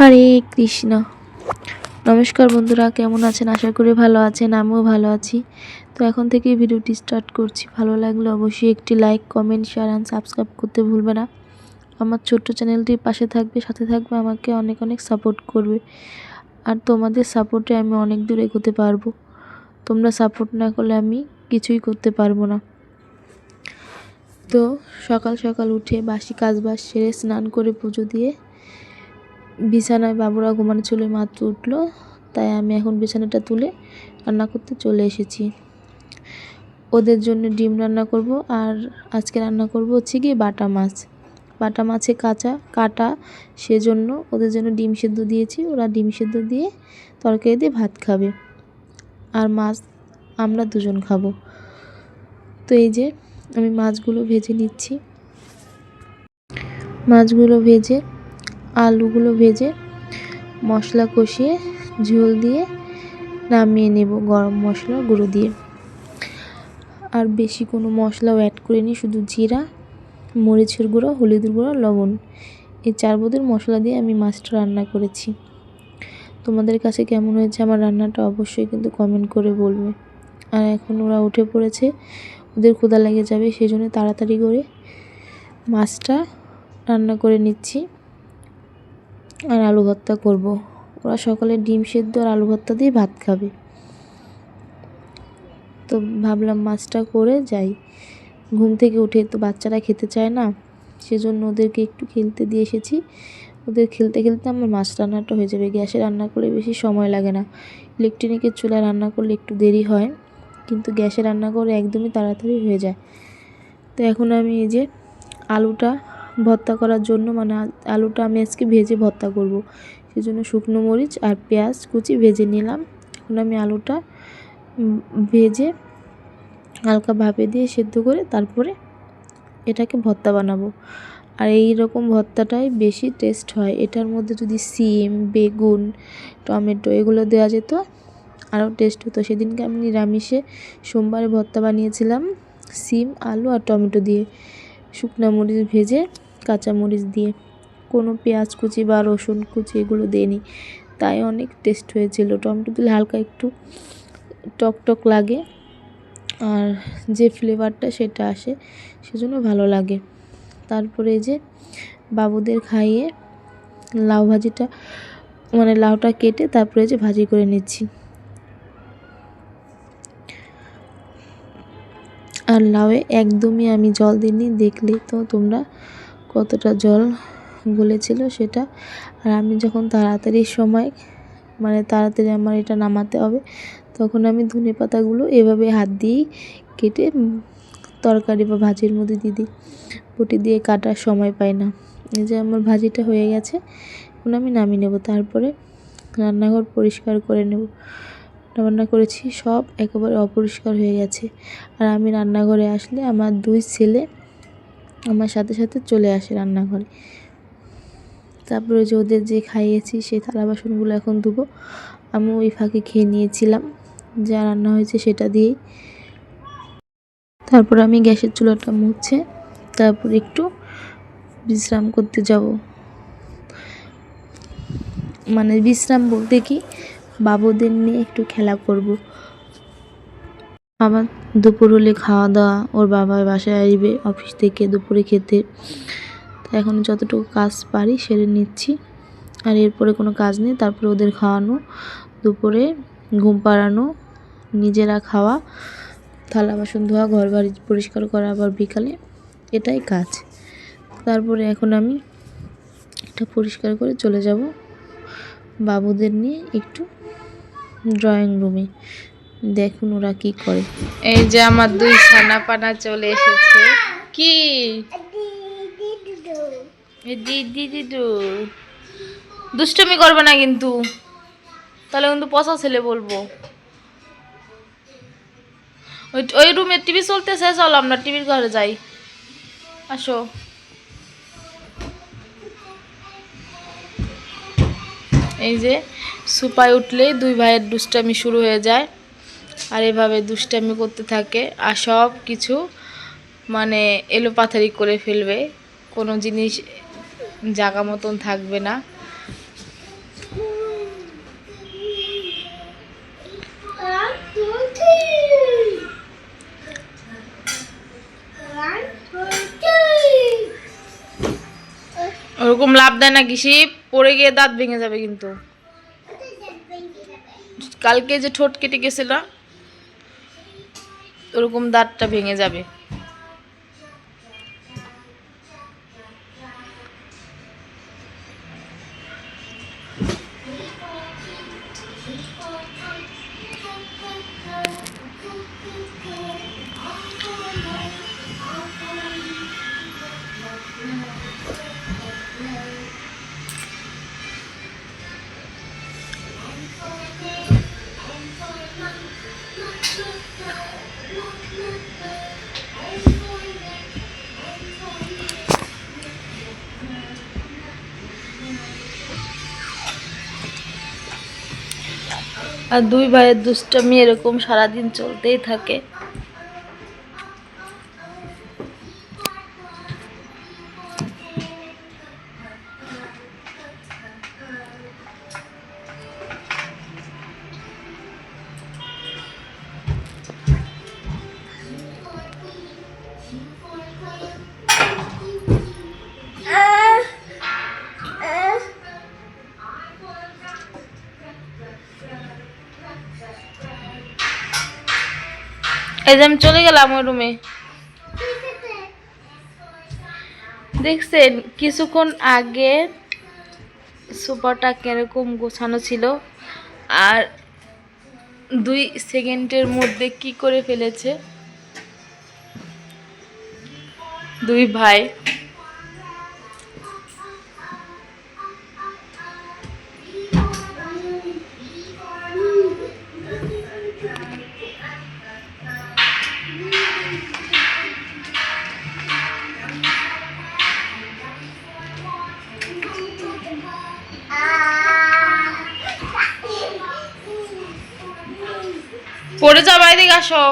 হরে কৃষ্ণ। নমস্কার বন্ধুরা, কেমন আছেন? আশা করি ভালো আছেন, আমিও ভালো আছি। তো এখন থেকেই ভিডিওটি স্টার্ট করছি। ভালো লাগলে অবশ্যই একটি like, comment share and subscribe করতে ভুলবে না। আমার ছোট্ট চ্যানেলটির পাশে থাকবে, সাথে থাকবে, আমাকে অনেক অনেক সাপোর্ট করবে। আর তোমাদের সাপোর্টে আমি অনেক দূর এগোতে পারব। তোমরা সাপোর্ট না করলে আমি কিছুই করতে পারব না। তো সকাল সকাল উঠে বাসি কাজ বাজ সেরে স্নান করে পুজো দিয়ে বিছানায় বাবুরা ঘুমানো ছিল মাত্র উঠল, তাই আমি এখন বিছানাটা তুলে রান্না করতে চলে এসেছি। ওদের জন্য ডিম রান্না করব আর আজকে রান্না করব হচ্ছে কি বাটা মাছ। বাটা মাছে কাঁচা, কাটা, সেজন্য ওদের জন্য ডিম সেদ্ধ দিয়েছি। ওরা ডিম সেদ্ধ দিয়ে তরকারি দিয়ে ভাত খাবে আর মাছ আমরা দুজন খাব। তো এই যে আমি মাছগুলো ভেজে নিচ্ছি। মাছগুলো ভেজে আলুগুলো ভেজে মশলা কষিয়ে ঝোল দিয়ে নামিয়ে নেব গরম মশলা গুঁড়ো দিয়ে। আর বেশি কোনো মশলাও অ্যাড করিনি, শুধু জিরা, মরিচের গুঁড়ো, হলুদের গুঁড়ো, লবণ। এই চার বোধের মশলা দিয়ে আমি মাছটা রান্না করেছি। তোমাদের কাছে কেমন হয়েছে আমার রান্নাটা অবশ্যই কিন্তু কমেন্ট করে বলবে। আর এখন ওরা উঠে পড়েছে, ওদের ক্ষুদা লেগে যাবে সেই জন্য তাড়াতাড়ি করে মাছটা রান্না করে নিচ্ছি। আর আলু ভর্তা করব। ওরা সকালে ডিম সেদ্ধ আর আলু ভর্তা দিয়ে ভাত খাবে। তো ভাবলাম মাছটা করে যাই। ঘুম থেকে উঠে তো বাচ্চারা খেতে চায় না, সেজন্য ওদেরকে একটু খেলতে দিয়ে এসেছি। ওদের খেলতে খেলতে আমার মাছ রান্নাটা হয়ে যাবে। গ্যাসে রান্না করলে বেশি সময় লাগে না। ইলেকট্রনিকের চুলায় রান্না করলে একটু দেরি হয়, কিন্তু গ্যাসে রান্না করে একদমই তাড়াতাড়ি হয়ে যায়। তো এখন আমি এই যে আলুটা ভর্তা করার জন্য মানে আলুটা আমি আজকে ভেজে ভর্তা করব। সেই জন্য শুকনো মরিচ আর পেঁয়াজ কুচি ভেজে নিলাম। এখন আমি আলুটা ভেজে হালকা ভাপে দিয়ে সেদ্ধ করে তারপরে এটাকে ভর্তা বানাবো। আর এই রকম ভর্তাটাই বেশি টেস্ট হয়। এটার মধ্যে যদি সিম, বেগুন, টমেটো এগুলো দেওয়া যেত, আরও টেস্ট হতো। সেদিনকে আমি নিরামিষে সোমবারে ভর্তা বানিয়েছিলাম, সিম, আলু আর টমেটো দিয়ে। শুকনো মরিচ ভেজে কাঁচা মরিচ দিয়ে কোনো পেঁয়াজ কুচি বা রসুন কুচি এগুলো দিইনি। তাই অনেক টেস্ট হয়েছিল। টমেটো দিলে হালকা একটু টক টক লাগে আর যে ফ্লেভারটা সেটা আসে সেজন্য ভালো লাগে। তারপরে যে বাবুদের খাইয়ে লাউ ভাজিটা মানে লাউটা কেটে তারপরে যে ভাজি করে নিচ্ছি। আর লাউয়ে একদমই আমি জল দিইনি দেখলে তো তোমরা কতটা জল গলেছিল সেটা। আর আমি যখন তাড়াতাড়ি সময় মানে তাড়াতাড়ি আমার এটা নামাতে হবে, তখন আমি ধনে পাতাগুলো এভাবে হাত দিয়েই কেটে তরকারি বা ভাজির মধ্যে দিয়ে দিই। বটি দিয়ে কাটার সময় পাই না। এই যে আমার ভাজিটা হয়ে গেছে, এখন আমি নামিয়ে নেব। তারপরে রান্নাঘর পরিষ্কার করে নেব। রান্না করেছি, সব একেবারে অপরিষ্কার হয়ে গেছে। আর আমি রান্নাঘরে আসলে আমার দুই ছেলে আমার সাথে সাথে চলে আসে রান্নাঘরে। তারপরে যে ওদের যে খাইয়েছি, সেই থালা বাসনগুলো এখন ধুবো। আমি ওই ফাঁকে খেয়ে নিয়েছিলাম। যা রান্না হয়েছে সেটা দিয়েই। তারপর আমি গ্যাসের চুলাটা মুছে তারপর একটু বিশ্রাম করতে যাব। মানে বিশ্রাম বলতে কি? বাবুদের নিয়ে একটু খেলা করব। আবার দুপুর হলে খাওয়া দাওয়া ওর বাবার বাসায় আসবে অফিস থেকে দুপুরে খেতে। তো এখন যতটুকু কাজ পারি সেরে নিচ্ছি। আর এরপরে কোনো কাজ নেই, তারপরে ওদের খাওয়ানো, দুপুরে ঘুম পাড়ানো, নিজেরা খাওয়া, থালা বাসন ধোয়া ঘর বাড়ি পরিষ্কার করা আবার বিকালে, এটাই কাজ। তারপরে এখন আমি এটা পরিষ্কার করে চলে যাব বাবুদের নিয়ে একটু ড্রয়িং রুমে দেখুন ওরা কি করে। এই যে আমার দুই ছানা পানা চলে এসেছে। কি? দিদি দুষ্টমি করবে না কিন্তু। তাহলে কিন্তু পচা ছেলে বলব। ওই ওই রুমে টিভি চলতেছে, চলো আমরা টিভির ঘরে যাই। আসো। এই যে, সুপায় উঠলেই দুই ভাইয়ের দুষ্টামি শুরু হয়ে যায়। আর এভাবে দুষ্টামি করতে থাকে আর সব কিছু মানে এলোপাথারি করে ফেলবে। কোনো জিনিস জাগা মতন থাকবে না। ওরকম লাভ দেয় না শিব, পড়ে গিয়ে দাঁত ভেঙে যাবে কিন্তু। কালকে যে ঠোঁট কেটে গেছিল ওরকম দাঁতটা ভেঙে যাবে। আর দুই ভাইয়ের দুষ্টামি এরকম সারাদিন চলতেই থাকে। এই যে আমি চলে গেলাম ওই রুমে দেখছেন, কিছুক্ষণ আগে সোফাটা কীরকম গোছানো ছিল, আর দুই সেকেন্ডের মধ্যে কি করে ফেলেছে? দুই ভাই। পড়ে যাবা এদিকে আসো।